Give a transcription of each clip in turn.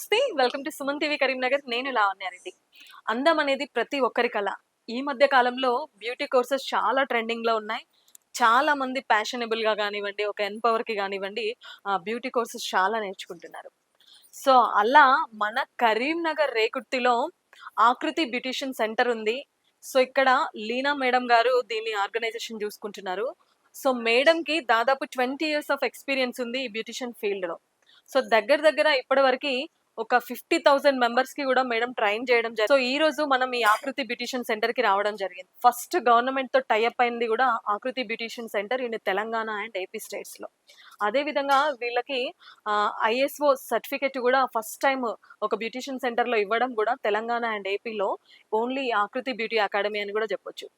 నమస్తే welcome to Suman TV Karimnagar. నేను లావణ్యారెడ్డి అందం అనేది ప్రతి ఒక్కరి కళ. ఈ మధ్య కాలంలో బ్యూటీ కోర్సెస్ చాలా ట్రెండింగ్లో ఉన్నాయి. చాలా మంది ప్యాషనబుల్గా కానివ్వండి ఒక ఎన్పవర్కి కి కానివ్వండి బ్యూటీ కోర్సెస్ చాలా నేర్చుకుంటున్నారు. సో అలా మన కరీంనగర్ రేకుర్తిలో ఆకృతి బ్యూటిషియన్ సెంటర్ ఉంది. సో ఇక్కడ లీనా మేడం గారు దీన్ని ఆర్గనైజేషన్ చూసుకుంటున్నారు. సో మేడం కి దాదాపు ట్వంటీ ఇయర్స్ ఆఫ్ ఎక్స్పీరియన్స్ ఉంది ఈ బ్యూటిషియన్ ఫీల్డ్లో సో దగ్గర దగ్గర ఇప్పటి వరకు ఒక ఫిఫ్టీ థౌసండ్ మెంబర్స్కి కూడా మేడం ట్రైన్ చేయడం జరిగింది సో ఈ రోజు మనం ఈ ఆకృతి బ్యూటిషియన్ సెంటర్కి రావడం జరిగింది. ఫస్ట్ గవర్నమెంట్తో టైఅప్ అయింది కూడా Aakruti beautician centre in Telangana and AP స్టేట్స్లో. అదే విధంగా వీళ్ళకి ఐఎస్ఓ సర్టిఫికెట్ కూడా ఫస్ట్ టైం ఒక బ్యూటిషియన్ సెంటర్లో ఇవ్వడం కూడా తెలంగాణ అండ్ ఏపీలో ఓన్లీ ఆకృతి బ్యూటీ అకాడమీ అని కూడా చెప్పొచ్చు.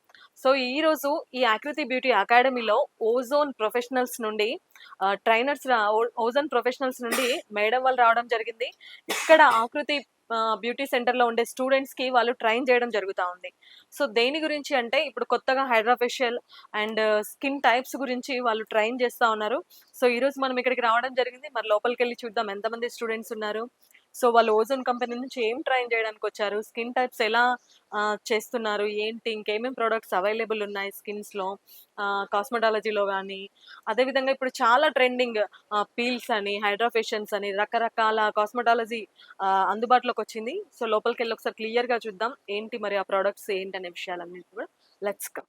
సో ఈ రోజు ఈ ఆకృతి బ్యూటీ అకాడమీలో ఓజోన్ ప్రొఫెషనల్స్ నుండి ట్రైనర్స్ ఓజోన్ ప్రొఫెషనల్స్ నుండి మేడం వాళ్ళు రావడం జరిగింది. ఇక్కడ ఆకృతి బ్యూటీ సెంటర్లో ఉండే స్టూడెంట్స్కి వాళ్ళు ట్రైన్ చేయడం జరుగుతూ ఉంది. సో దేని గురించి అంటే ఇప్పుడు కొత్తగా హైడ్రాఫేషియల్ అండ్ స్కిన్ టైప్స్ గురించి వాళ్ళు ట్రైన్ చేస్తా ఉన్నారు. సో ఈరోజు మనం ఇక్కడికి రావడం జరిగింది. మరి లోపలికి వెళ్ళి చూద్దాం. ఎంతమంది స్టూడెంట్స్ ఉన్నారు? సో వాళ్ళు ఓజోన్ కంపెనీ నుంచి ఏం ట్రైన్ చేయడానికి వచ్చారు? స్కిన్ టైప్స్ ఎలా చేస్తున్నారు? ఏంటి? ఇంకేమేమి ప్రోడక్ట్స్ అవైలబుల్ ఉన్నాయి స్కిన్స్లో కాస్మెటాలజీలో కానీ అదేవిధంగా ఇప్పుడు చాలా ట్రెండింగ్ పీల్స్ అని హైడ్రాఫేషన్స్ అని రకరకాల కాస్మెటాలజీ అందుబాటులోకి వచ్చింది. సో లోపలికి వెళ్ళి ఒకసారి క్లియర్గా చూద్దాం. ఏంటి మరి ఆ ప్రోడక్ట్స్? ఏంటి అనే విషయాలన్నీ కూడా. Let's come.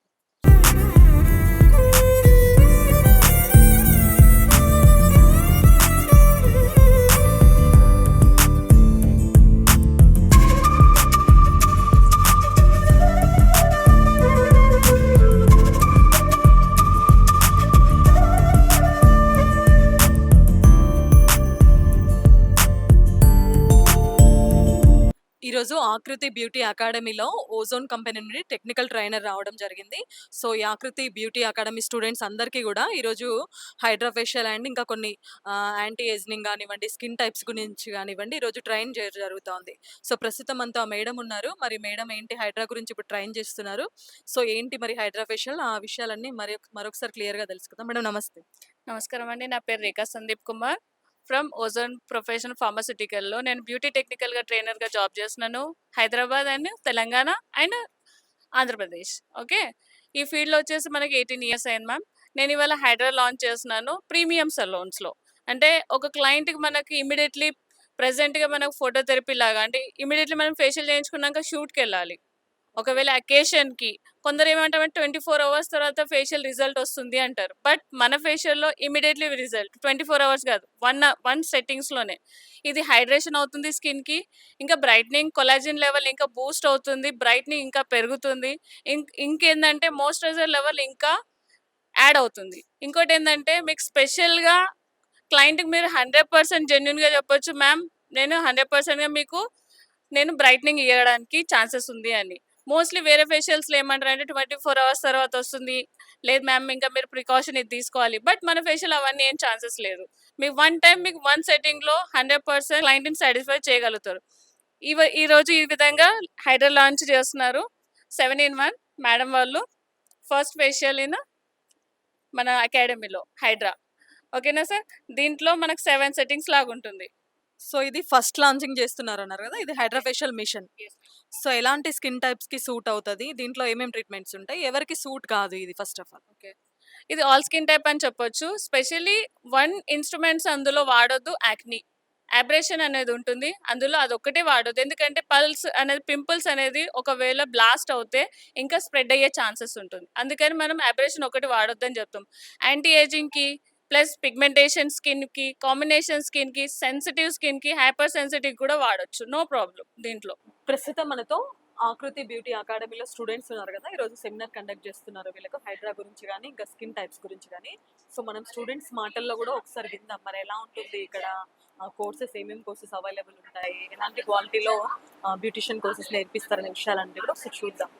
ఈరోజు ఆకృతి బ్యూటీ అకాడమీలో ఓజోన్ కంపెనీ నుండి టెక్నికల్ ట్రైనర్ రావడం జరిగింది. సో ఈ ఆకృతి బ్యూటీ అకాడమీ స్టూడెంట్స్ అందరికీ కూడా ఈరోజు హైడ్రాఫేషియల్ అండ్ ఇంకా కొన్ని యాంటీ ఏజ్నింగ్ కానివ్వండి స్కిన్ టైప్స్ గురించి కానివ్వండి ఈరోజు ట్రైన్ చేయడం జరుగుతోంది. సో ప్రస్తుతం అంతా మేడం ఉన్నారు. మరి మేడం ఏంటి హైడ్రా గురించి ఇప్పుడు ట్రైన్ చేస్తున్నారు. సో ఏంటి మరి హైడ్రాఫేషియల్? ఆ విషయాలన్నీ మరి మరొకసారి క్లియర్గా తెలుసుకుందాం. మేడం నమస్తే. నమస్కారం అండి. నా పేరు రేఖా Sandeep Kumar. From ozone professional ఫార్మసిటికల్లో నేను బ్యూటీ టెక్నికల్గా ట్రైనర్గా జాబ్ చేస్తున్నాను. Hyderabad and Telangana and Andhra Pradesh. Okay? ఈ ఫీల్డ్లో వచ్చేసి మనకి ఎయిటీన్ ఇయర్స్ అయింది మ్యామ్. నేను ఇవాళ హైడ్రా లాంచ్ చేస్తున్నాను ప్రీమియం సలోన్స్లో. అంటే ఒక క్లయింట్కి మనకి ఇమీడియట్లీ ప్రెసెంట్గా మనకు ఫోటోథెరపీ లాగా అంటే ఇమీడియట్లీ మనం ఫేషియల్ చేయించుకున్నాక షూట్కి వెళ్ళాలి ఒకవేళ అకేషన్కి కొందరు ఏమంటారంటే ట్వంటీ ఫోర్ అవర్స్ తర్వాత ఫేషియల్ రిజల్ట్ వస్తుంది అంటారు. బట్ మన ఫేషియల్లో immediately result twenty four hours కాదు. వన్ వన్ సెట్టింగ్స్లోనే ఇది హైడ్రేషన్ అవుతుంది స్కిన్కి ఇంకా బ్రైట్నింగ్ కొలాజిన్ లెవెల్ ఇంకా బూస్ట్ అవుతుంది బ్రైట్నింగ్ ఇంకా పెరుగుతుంది. ఇంక్ ఇంకేందంటే మాయిశ్చరైజర్ లెవెల్ ఇంకా యాడ్ అవుతుంది. ఇంకోటి ఏంటంటే మీకు స్పెషల్గా క్లయింట్కి మీరు హండ్రెడ్ పర్సెంట్ జెన్యున్గా చెప్పొచ్చు మ్యామ్ నేను హండ్రెడ్ పర్సెంట్గా మీకు నేను బ్రైట్నింగ్ ఇవ్వడానికి ఛాన్సెస్ ఉంది అని. మోస్ట్లీ వేరే ఫేషియల్స్లో ఏమంటారు అంటే ట్వంటీ ఫోర్ అవర్స్ తర్వాత వస్తుంది. లేదు మ్యామ్ ఇంకా మీరు ప్రికాషన్ ఇది తీసుకోవాలి. బట్ మన ఫేషియల్ అవన్నీ ఏం ఛాన్సెస్ లేదు. మీకు వన్ టైం మీకు వన్ సెట్టింగ్లో హండ్రెడ్ పర్సెంట్ క్లయింట్ని సాటిస్ఫై చేయగలుగుతారు. ఇవ ఈ రోజు ఈ విధంగా హైడ్రా లాంచ్ చేస్తున్నారు. సెవెన్ ఇన్ వన్ మేడం వాళ్ళు ఫస్ట్ ఫేషియల్ ఇన్ మన అకాడమీలో హైడ్రా ఓకేనా సార్ దీంట్లో మనకు సెవెన్ సెట్టింగ్స్ లాగా ఉంటుంది సో ఇది ఫస్ట్ లాంచింగ్ చేస్తున్నారు అన్నారు కదా? ఇది హైడ్రాఫేషియల్ మిషన్ సో ఎలాంటి స్కిన్ టైప్స్కి సూట్ అవుతుంది? దీంట్లో ఏమేమి ట్రీట్మెంట్స్ ఉంటాయి? ఎవరికి సూట్ కాదు ఇది ఫస్ట్ ఆఫ్ ఆల్. ఓకే. ఇది ఆల్ స్కిన్ టైప్ అని చెప్పొచ్చు. స్పెషల్లీ వన్ ఇన్స్ట్రుమెంట్స్ అందులో వాడొద్దు యాక్ని. అబ్రేషన్ అనేది ఉంటుంది. అందులో అదొక్కటే వాడొద్దు. ఎందుకంటే పల్స్ అనేది పింపుల్స్ అనేది ఒకవేళ బ్లాస్ట్ అవుతే ఇంకా స్ప్రెడ్ అయ్యే ఛాన్సెస్ ఉంటుంది. అందుకని మనం అబ్రేషన్ ఒకటి వాడొద్దు అని చెప్తాం. యాంటీ ఏజింగ్కి ప్లస్ పిగ్మెంటేషన్ స్కిన్కి కాంబినేషన్ స్కిన్కి సెన్సిటివ్ స్కిన్కి హైపర్ సెన్సిటివ్ కూడా వాడొచ్చు. నో ప్రాబ్లం దీంట్లో. ప్రస్తుతం మనతో ఆకృతి బ్యూటీ అకాడమీలో స్టూడెంట్స్ ఉన్నారు కదా. ఈ రోజు సెమినార్ కండక్ట్ చేస్తున్నారు వీళ్ళకు హైడ్రా గురించి కానీ ఇంకా స్కిన్ టైప్స్ గురించి కానీ సో మనం స్టూడెంట్స్ మాటల్లో కూడా ఒకసారి విందాం. మరి ఎలా ఉంటుంది ఇక్కడ కోర్సెస్ ఏమేమి కోర్సెస్ అవైలబుల్ ఉంటాయి? ఎలాంటి క్వాలిటీలో బ్యూటిషియన్ కోర్సెస్ నేర్పిస్తారనే విషయాలన్నీ కూడా ఒకసారి చూద్దాం.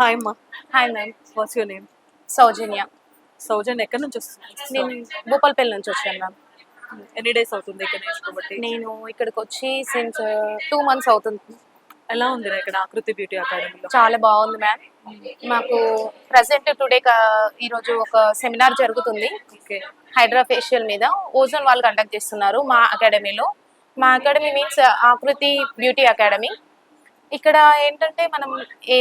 హాయ్ అమ్మా. Hi ma'am. What's your name Soujanya. Soujan ఎక్కడి నుంచి నేను వస్తుంది భూపాలపల్లి నుంచి వచ్చాను మ్యామ్. ఎన్ని డేస్ అవుతుంది ఇక్కడ నేర్చుకోబట్టి? నేను ఇక్కడికి వచ్చి సిన్స్ టూ మంత్స్ అవుతుంది. ఎలా ఉంది ఇక్కడ ఆకృతి బ్యూటీ అకాడమీలో? చాలా బాగుంది మ్యామ్. మాకు ప్రజెంట్ టుడే ఈరోజు ఒక సెమినార్ జరుగుతుంది. ఓకే. హైడ్రా ఫేషియల్ మీద. ఓజోన్ వాళ్ళు కండక్ట్ చేస్తున్నారు మా అకాడమీలో. మా academy means Aakruti beauty academy. ఇక్కడ ఏంటంటే మనం ఏ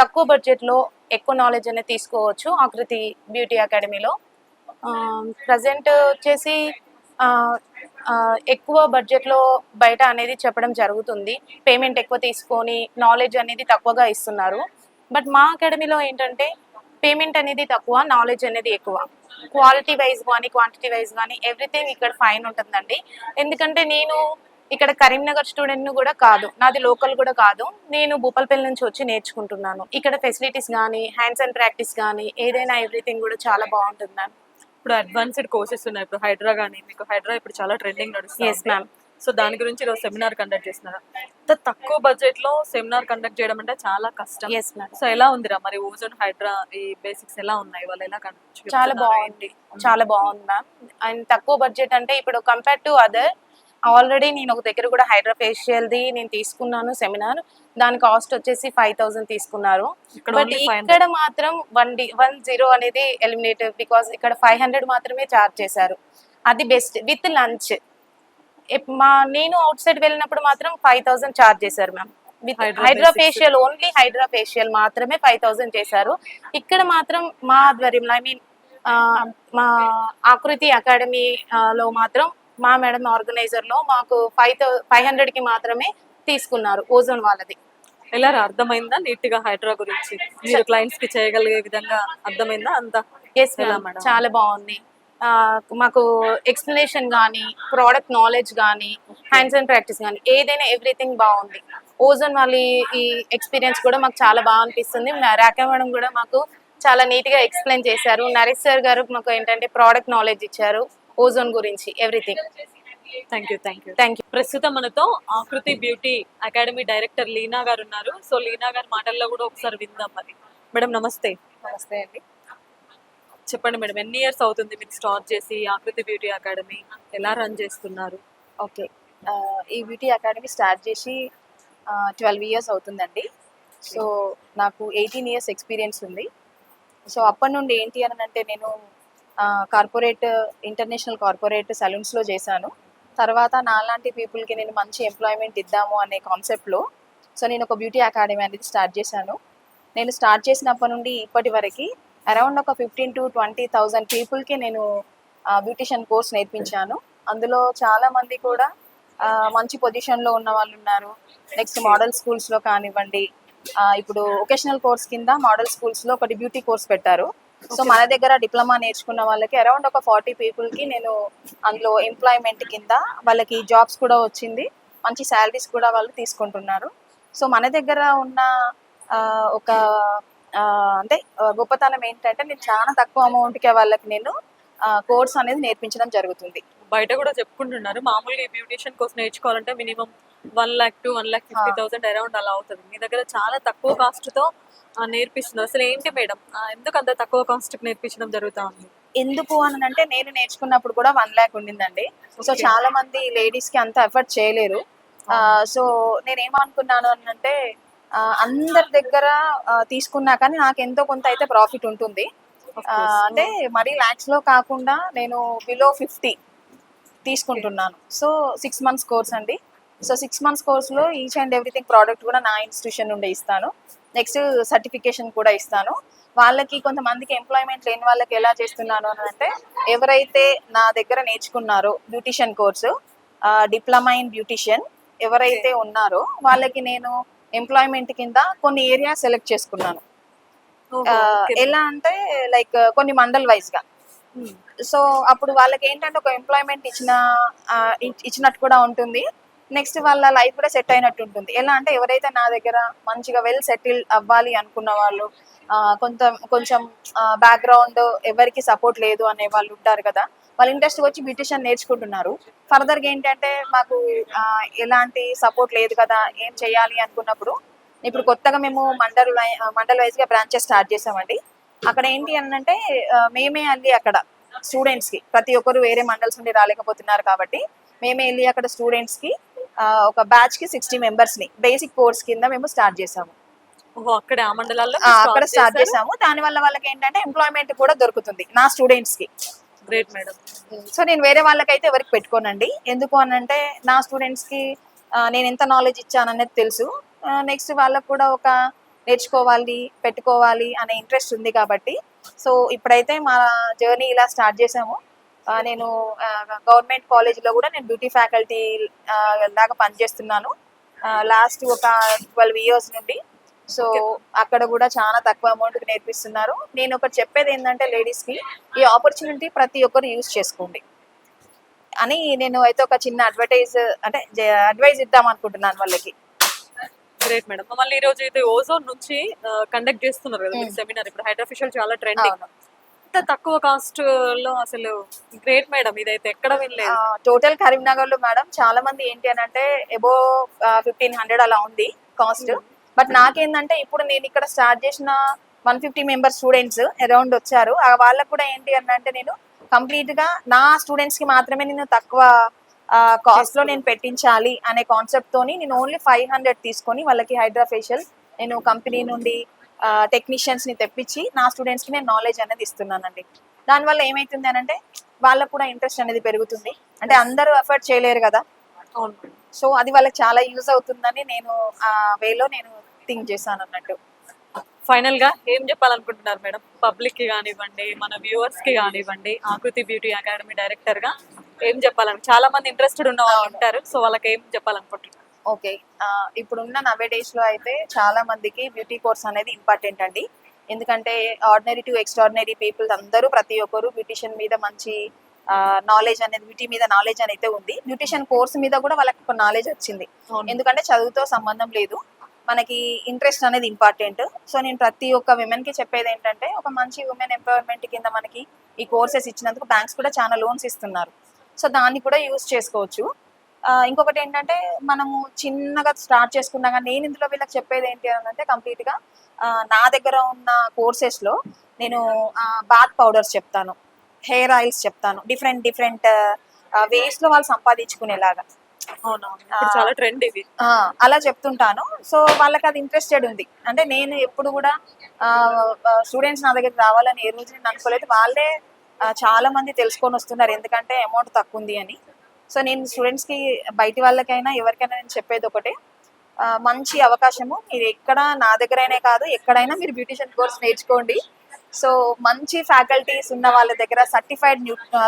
తక్కువ బడ్జెట్లో ఎక్కువ నాలెడ్జ్ అనేది తీసుకోవచ్చు ఆకృతి బ్యూటీ అకాడమీలో. ప్రజెంట్ వచ్చేసి ఎక్కువ బడ్జెట్లో బయట అనేది చెప్పడం జరుగుతుంది. పేమెంట్ ఎక్కువ తీసుకొని నాలెడ్జ్ అనేది తక్కువగా ఇస్తున్నారు. బట్ మా అకాడమీలో ఏంటంటే పేమెంట్ అనేది తక్కువ నాలెడ్జ్ అనేది ఎక్కువ. క్వాలిటీ వైజ్ కానీ క్వాంటిటీ వైజ్ కానీ ఎవ్రీథింగ్ ఇక్కడ ఫైన్ ఉంటుందండి. ఎందుకంటే నేను ఇక్కడ కరీంనగర్ స్టూడెంట్ను కూడా కాదు. నాది లోకల్ కూడా కాదు. నేను భూపాల్పల్లి నుంచి వచ్చి నేర్చుకుంటున్నాను. ఇక్కడ ఫెసిలిటీస్ కానీ హ్యాండ్స్ అండ్ ప్రాక్టీస్ కానీ ఏదైనా ఎవ్రీథింగ్ కూడా చాలా బాగుంటుంది మ్యామ్ ఇప్పుడు అడ్వాన్స్డ్ కోర్సెస్ ఉన్నాయి. ఇప్పుడు హైడ్రా కానీ మీకు హైడ్రా ఇప్పుడు చాలా ట్రెండింగ్ నడుస్తుంది మ్యామ్ సో దాని గురించి ఈరోజు సెమినార్ కండక్ట్ చేస్తున్నారు? ఇంత తక్కువ బడ్జెట్లో సెమినార్ కండక్ట్ చేయడం అంటే చాలా కష్టం. సో ఎలా ఉందిరా? మరి ఓజోన్ హైడ్రా ఈ బేసిక్స్ ఎలా ఉన్నాయి? వాళ్ళు ఎలా కండక్ట్ చాలా బాగుంది. చాలా బాగుంది మ్యామ్ అండ్ తక్కువ బడ్జెట్ అంటే ఇప్పుడు కంపేర్ టు అదర్ ఆల్రెడీ నేను ఒక దగ్గర కూడా హైడ్రా ఫేషియల్ది నేను తీసుకున్నాను సెమినార్. దాని కాస్ట్ వచ్చేసి ఫైవ్ థౌసండ్ తీసుకున్నారు. ఇక్కడ బట్ only 500. ఇక్కడ మాత్రం వన్ డి వన్ జీరో అనేది ఎలిమినేట్ బికాస్ ఇక్కడ ఫైవ్ హండ్రెడ్ మాత్రమే చార్జ్ చేశారు. అది బెస్ట్ విత్ లంచ్. మా నేను అవుట్ సైడ్ వెళ్ళినప్పుడు మాత్రం ఫైవ్ థౌసండ్ చార్జ్ చేశారు ma'am. With hydra. Facial only hydra facial మాత్రమే ఫైవ్ థౌసండ్ చేశారు. ఇక్కడ మాత్రం మా ఆధ్వర్యంలో ఐ మీన్ మా ఆకృతి అకాడమీ లో మాత్రం మా మేడం ఆర్గనైజర్లో మాకు ఫైవ్ థౌ ఫైవ్ హండ్రెడ్కి మాత్రమే తీసుకున్నారు ఓజోన్ వాళ్ళది. ఎలా? అర్థమైందా? నీట్గా హైడ్రా గురించి. మీరు క్లయింట్స్కి చేయగలిగే విధంగా అర్థమైందా అంత? ఎస్? చాలా బాగుంది. ఆ, మాకు ఎక్స్ప్లెనేషన్ కానీ ప్రోడక్ట్ నాలెడ్జ్ కానీ హ్యాండ్స్ అండ్ ప్రాక్టీస్ కానీ ఏదైనా ఎవ్రీథింగ్ బాగుంది. ఓజోన్ వాళ్ళ ఈ ఎక్స్పీరియన్స్ కూడా మాకు చాలా బాగా అనిపిస్తుంది. రాకా మేడం కూడా మాకు చాలా నీట్గా ఎక్స్ప్లెయిన్ చేశారు. నరేష్ సార్ గారు మాకు ఏంటంటే ప్రోడక్ట్ నాలెడ్జ్ ఇచ్చారు. ఓజోన్ గురించి everything. Thank you thank you thank you ప్రస్తుతం మనతో ఆకృతి బ్యూటీ అకాడమీ డైరెక్టర్ లీనా గారు ఉన్నారు. సో లీనా గారి మాటల్లో కూడా ఒకసారి విందాం మరి. మేడం నమస్తే. నమస్తే అండి. చెప్పండి మేడం ఎన్ని ఇయర్స్ అవుతుంది మీరు స్టార్ట్ చేసి ఆకృతి బ్యూటీ అకాడమీ? ఎలా రన్ చేస్తున్నారు? ఓకే. ఈ బ్యూటీ అకాడమీ స్టార్ట్ చేసి ట్వెల్వ్ ఇయర్స్ అవుతుందండి. సో నాకు ఎయిటీన్ ఇయర్స్ ఎక్స్పీరియన్స్ ఉంది. సో అప్పటి నుండి ఏంటి అని అంటే నేను కార్పొరేట్ ఇంటర్నేషనల్ కార్పొరేట్ సలూన్స్లో చేశాను. తర్వాత నాలాంటి పీపుల్కి నేను మంచి ఎంప్లాయ్మెంట్ ఇద్దాము అనే కాన్సెప్ట్లో సో నేను ఒక బ్యూటీ అకాడమీ అనేది స్టార్ట్ చేశాను. నేను స్టార్ట్ చేసినప్పటి నుండి ఇప్పటి వరకు అరౌండ్ ఒక ఫిఫ్టీన్ టు ట్వంటీ థౌజండ్ పీపుల్కి నేను బ్యూటిషియన్ కోర్స్ నేర్పించాను. అందులో చాలా మంది కూడా మంచి పొజిషన్లో ఉన్న వాళ్ళు ఉన్నారు. నెక్స్ట్ మోడల్ స్కూల్స్లో కానివ్వండి ఇప్పుడు వొకేషనల్ కోర్స్ కింద మోడల్ స్కూల్స్లో ఒకటి బ్యూటీ కోర్స్ పెట్టారు. సో మన దగ్గర డిప్లొమా నేర్చుకున్న వాళ్ళకి అరౌండ్ ఒక ఫార్టీ పీపుల్కి నేను అందులో ఎంప్లాయ్మెంట్ కింద వాళ్ళకి జాబ్స్ కూడా వచ్చింది. మంచి శాలరీస్ కూడా వాళ్ళు తీసుకుంటున్నారు. సో మన దగ్గర ఉన్న ఒక అంటే గొప్పతనం ఏంటంటే నేను చాలా తక్కువ అమౌంట్కి వాళ్ళకి నేను కోర్స్ అనేది నేర్పించడం జరుగుతుంది. బయట కూడా చెప్పుకుంటున్నారు. మామూలుగా బ్యూటిషియన్ కోర్స్ నేర్చుకోవాలంటే minimum one lakh to one lakh fifty thousand around అలా అవుతుంది. మీ దగ్గర చాలా తక్కువ కాస్ట్తో ఆ, నేర్పిస్తున్నారు. అసలు ఏంటి మేడం? ఎందుకు అంత తక్కువ కాస్ట్ నేర్పించడం జరుగుతా ఉంది? ఎందుకు అని అంటే నేను నేర్చుకున్నప్పుడు కూడా వన్ ల్యాక్ ఉండిందండి. సో. చాలా మంది లేడీస్కి అంత ఎఫర్ట్ చేయలేరు. సో నేను ఏమనుకున్నాను అని అంటే అందరి దగ్గర తీసుకున్నా కానీ నాకు ఎంతో కొంత అయితే ప్రాఫిట్ ఉంటుంది. అంటే మరీ ల్యాక్స్లో కాకుండా నేను బిలో ఫిఫ్టీ తీసుకుంటున్నాను. సో సిక్స్ మంత్స్ కోర్స్ అండి. సో సిక్స్ మంత్స్ కోర్స్లో ఈచ్ అండ్ ఎవ్రీథింగ్ ప్రోడక్ట్ కూడా నా ఇన్స్టిట్యూషన్ నుండి ఇస్తాను. నెక్స్ట్ సర్టిఫికేషన్ కూడా ఇస్తాను. వాళ్ళకి కొంతమందికి ఎంప్లాయ్మెంట్ లేని వాళ్ళకి ఎలా చేస్తున్నాను అని అంటే ఎవరైతే నా దగ్గర నేర్చుకున్నారో beautician course diploma in beautician ఎవరైతే ఉన్నారో వాళ్ళకి నేను ఎంప్లాయ్మెంట్ కింద కొన్ని ఏరియా సెలెక్ట్ చేసుకున్నాను. ఎలా అంటే లైక్ కొన్ని మండల్ వైజ్గా. Hmm. సో అప్పుడు వాళ్ళకి ఏంటంటే ఒక ఎంప్లాయ్మెంట్ ఇచ్చిన ఇచ్చినట్టు కూడా ఉంటుంది. నెక్స్ట్ వాళ్ళ లైఫ్ కూడా సెట్ అయినట్టు ఉంటుంది. ఎలా అంటే ఎవరైతే నా దగ్గర మంచిగా వెల్ సెటిల్ అవ్వాలి అనుకున్న వాళ్ళు కొంత కొంచెం బ్యాక్గ్రౌండ్ ఎవరికి సపోర్ట్ లేదు అనే వాళ్ళు ఉంటారు కదా వాళ్ళు ఇంట్రెస్ట్ వచ్చి బ్యూటిషియన్ నేర్చుకుంటున్నారు. ఫర్దర్గా ఏంటంటే మాకు ఎలాంటి సపోర్ట్ లేదు కదా ఏం చేయాలి అనుకున్నప్పుడు ఇప్పుడు కొత్తగా మేము మండల్ మండల్ వైజ్గా బ్రాంచెస్ స్టార్ట్ చేసామండి అక్కడ ఏంటి అని అంటే మేమే వెళ్ళి అక్కడ స్టూడెంట్స్కి ప్రతి ఒక్కరు వేరే మండల్స్ నుండి రాలేకపోతున్నారు కాబట్టి మేమే వెళ్ళి అక్కడ స్టూడెంట్స్కి ఒక బ్యాచ్కి సిక్స్టీ మెంబర్స్ని. బేసిక్ కోర్స్ కింద మేము స్టార్ట్ చేసాము అక్కడే అక్కడ స్టార్ట్ చేసాము దాని వల్ల వాళ్ళకి ఏంటంటే ఎంప్లాయ్మెంట్ కూడా దొరుకుతుంది నా స్టూడెంట్స్కి. గ్రేట్ మేడం సో నేను వేరే వాళ్ళకైతే ఎవరికి పెట్టుకోనండి. ఎందుకు అని అంటే నా స్టూడెంట్స్కి నేను ఎంత నాలెడ్జ్ ఇచ్చాననేది తెలుసు. నెక్స్ట్ వాళ్ళకు కూడా ఒక నేర్చుకోవాలి పెట్టుకోవాలి అనే ఇంట్రెస్ట్ ఉంది కాబట్టి. సో ఇప్పుడైతే మా జర్నీ ఇలా స్టార్ట్ చేసాము నేను గవర్నమెంట్ కాలేజ్లో కూడా నేను బ్యూటీ ఫ్యాకల్టీ లాగా పనిచేస్తున్నాను. లాస్ట్ ఒక ట్వెల్వ్ ఇయర్స్ నుండి. సో అక్కడ కూడా చాలా తక్కువ అమౌంట్కి నేర్పిస్తున్నారు. నేను ఒకటి చెప్పేది ఏంటంటే లేడీస్కి ఈ ఆపర్చునిటీ ప్రతి ఒక్కరు యూజ్ చేసుకోండి. అని నేను అయితే ఒక చిన్న అడ్వర్టైజ్ అంటే అడ్వైజ్ ఇద్దాం అనుకుంటున్నాను వాళ్ళకి. గ్రేట్ మేడం మళ్ళీ ఈ రోజు ఇది ఓజోన్ నుంచి కండక్ట్ చేస్తున్నారు కదా Hmm. సెమినార్ ఇప్పుడు హైడ్రోఫిషియల్ చాలా ట్రెండింగ్ ఇంత తక్కువ కాస్ట్లో అసలు గ్రేట్ మేడం ఇదైతే ఎక్కడ వినలేదు. టోటల్ కరీంనగర్లో మేడం చాలా మంది ఏంటి అని అంటే ఎబో ఫిఫ్టీన్ హండ్రెడ్ అలా ఉంది కాస్ట్ బట్ నాకేందంటే ఇప్పుడు నేను ఇక్కడ స్టార్ట్ చేసిన one fifty member students around వచ్చారు. వాళ్ళకు కూడా ఏంటి అని అంటే నేను కంప్లీట్గా నా స్టూడెంట్స్కి మాత్రమే నేను తక్కువ కాస్ట్లో నేను పెట్టించాలి అనే కాన్సెప్ట్ తోని నేను ఓన్లీ ఫైవ్ హండ్రెడ్ తీసుకొని వాళ్ళకి హైడ్రా ఫేషియల్ నేను కంపెనీ నుండి టెక్నీషియన్స్ని తెప్పించి నా స్టూడెంట్స్కి నేను నాలెడ్జ్ అనేది ఇస్తున్నానండి. దానివల్ల ఏమైతుంది అని అంటే వాళ్ళకు కూడా ఇంట్రెస్ట్ అనేది పెరుగుతుంది. అంటే అందరూ ఎఫర్ట్ చేయలేరు కదా. సో అది వాళ్ళకి చాలా యూజ్ అవుతుందని నేను ఆ వేలో నేను థింక్ చేశాను అన్నట్టు. ఫైనల్గా ఏం చెప్పాలనుకుంటున్నారు మేడం? పబ్లిక్కి కానివ్వండి మన వ్యూవర్స్కి కానివ్వండి ఆకృతి బ్యూటీ అకాడమీ డైరెక్టర్గా ఏం చెప్పాలని? చాలా మంది ఇంట్రెస్టెడ్ ఉన్న వాళ్ళు ఉంటారు సో వాళ్ళకి ఏం చెప్పాలనుకుంటున్నారు? ఓకే. ఇప్పుడున్న నవే డేస్లో అయితే చాలా మందికి బ్యూటీ కోర్స్ అనేది ఇంపార్టెంట్ అండి. ఎందుకంటే ఆర్డినరీ టు ఎక్స్ట్రాడినరీ పీపుల్ అందరూ ప్రతి ఒక్కరు బ్యూటిషియన్ మీద మంచి నాలెడ్జ్ అనేది బ్యూటీ మీద నాలెడ్జ్ అనేది ఉంది. బ్యూటిషియన్ కోర్స్ మీద కూడా వాళ్ళకి ఒక నాలెడ్జ్ వచ్చింది. ఎందుకంటే చదువుతో సంబంధం లేదు. మనకి ఇంట్రెస్ట్ అనేది ఇంపార్టెంట్. సో నేను ప్రతి ఒక్క విమెన్కి చెప్పేది ఏంటంటే ఒక మంచి ఉమెన్ ఎంపవర్మెంట్ కింద మనకి ఈ కోర్సెస్ ఇచ్చినందుకు బ్యాంక్స్ కూడా చాలా లోన్స్ ఇస్తున్నారు. సో దాన్ని కూడా యూస్ చేసుకోవచ్చు. ఇంకొకటి ఏంటంటే మనము చిన్నగా స్టార్ట్ చేసుకున్నా కానీ నేను ఇందులో వీళ్ళకి చెప్పేది ఏంటి అని అంటే కంప్లీట్గా నా దగ్గర ఉన్న కోర్సెస్లో నేను బాత్ పౌడర్స్ చెప్తాను హెయిర్ ఆయిల్స్ చెప్తాను డిఫరెంట్ డిఫరెంట్ వేస్లో వాళ్ళు సంపాదించుకునేలాగా. చాలా ట్రెండ్ ఇది. అలా చెప్తుంటాను. సో వాళ్ళకి అది ఇంట్రెస్టెడ్ ఉంది. అంటే నేను ఎప్పుడు కూడా స్టూడెంట్స్ నా దగ్గరికి రావాలని ఏ రోజు నేను అనుకోలేదు. వాళ్ళే చాలా మంది తెలుసుకొని వస్తున్నారు. ఎందుకంటే అమౌంట్ తక్కువ ఉంది అని. సో నేను స్టూడెంట్స్కి బయటి వాళ్ళకైనా ఎవరికైనా నేను చెప్పేది ఒకటే. మంచి అవకాశము. మీరు ఎక్కడ నా దగ్గరైనా కాదు ఎక్కడైనా మీరు బ్యూటిషియన్ కోర్స్ నేర్చుకోండి. సో మంచి ఫ్యాకల్టీస్ ఉన్న వాళ్ళ దగ్గర సర్టిఫైడ్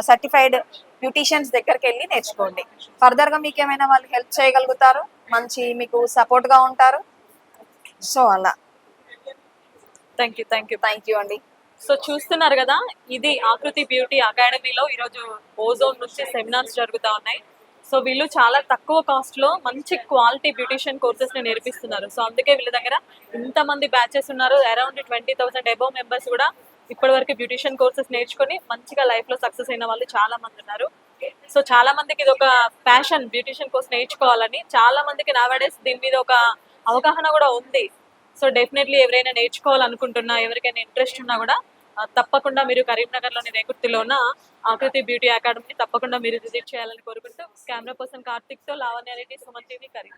సర్టిఫైడ్ బ్యూటిషియన్స్ దగ్గరికి వెళ్ళి నేర్చుకోండి. ఫర్దర్గా మీకు ఏమైనా వాళ్ళు హెల్ప్ చేయగలుగుతారు మంచి మీకు సపోర్ట్గా ఉంటారు సో అలా. Thank you thank you thank you అండి. సో చూస్తున్నారు కదా ఇది ఆకృతి బ్యూటీ అకాడమీలో ఈరోజు ఓజోన్ నుంచి సెమినార్స్ జరుగుతూ ఉన్నాయి. సో వీళ్ళు చాలా తక్కువ కాస్ట్లో మంచి క్వాలిటీ బ్యూటిషియన్ కోర్సెస్ నేర్పిస్తున్నారు. సో అందుకే వీళ్ళ దగ్గర ఇంతమంది బ్యాచెస్ ఉన్నారు. Around twenty thousand above members కూడా ఇప్పటి వరకు బ్యూటిషియన్ కోర్సెస్ నేర్చుకొని మంచిగా లైఫ్లో సక్సెస్ అయిన వాళ్ళు చాలా మంది ఉన్నారు. సో చాలా మందికి ఇది ఒక ప్యాషన్ బ్యూటిషియన్ కోర్స్ నేర్చుకోవాలని చాలా మందికి నావాడేస్ దీని మీద ఒక అవగాహన కూడా ఉంది. సో డెఫినెట్లీ ఎవరైనా నేర్చుకోవాలనుకుంటున్నా ఎవరికైనా ఇంట్రెస్ట్ ఉన్నా కూడా తప్పకుండా మీరు కరీంనగర్లోని రేకుర్తిలో ఉన్న ఆకృతి బ్యూటీ అకాడమీని తప్పకుండా మీరు విజిట్ చేయాలని కోరుకుంటూ కెమెరా పర్సన్ కార్తిక్తో లావణ్య రెడ్డి సుమన్ టీవీ కరీం